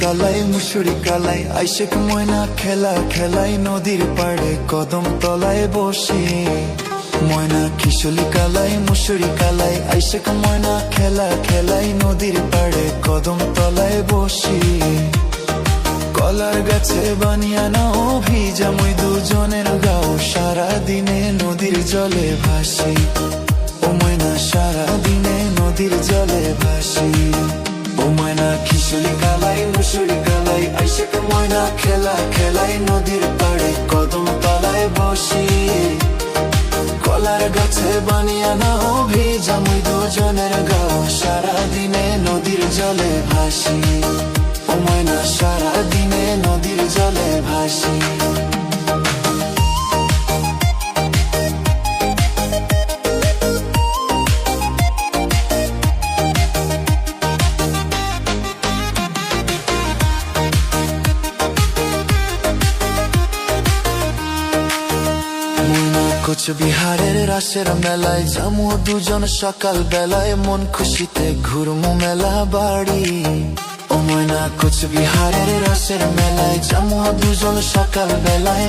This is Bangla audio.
কালাই, মুসুরি কালাই, আইসেক ময়না, খেলা, খেলাই, নদীর পাড়ে কদম তলায় বসে। ময়না খিসুলি কালাই, মুসুরি কালাই, আইসেক ময়না, খেলা, খেলাই, নদীর পাড়ে কদম তলায় বসি। কলার গাছে বানিয়ানা ও ভিজা, মুই দুজনের গাও সারা দিনে নদীর জলে ভাসি। ও ময়না সারা দিনে নদীর জলে ভাসি। খেলা, খেলাই নদীর পাড়ে কদম তলায় বসি। কলার গাছে বানিয়ানা না ভিজা মুই দুজনের গাও। সারাদিনে নদীর জলে ভাসি। ও ময়না সারা কোচবিহারের রাসের মেলায় যামু দুজন সকাল বেলায় মন খুশিতে ঘুরমু মেলা বাড়ি। ও ময়না কোচবিহারের রাসের মেলায় যামু দুজন সকাল বেলায়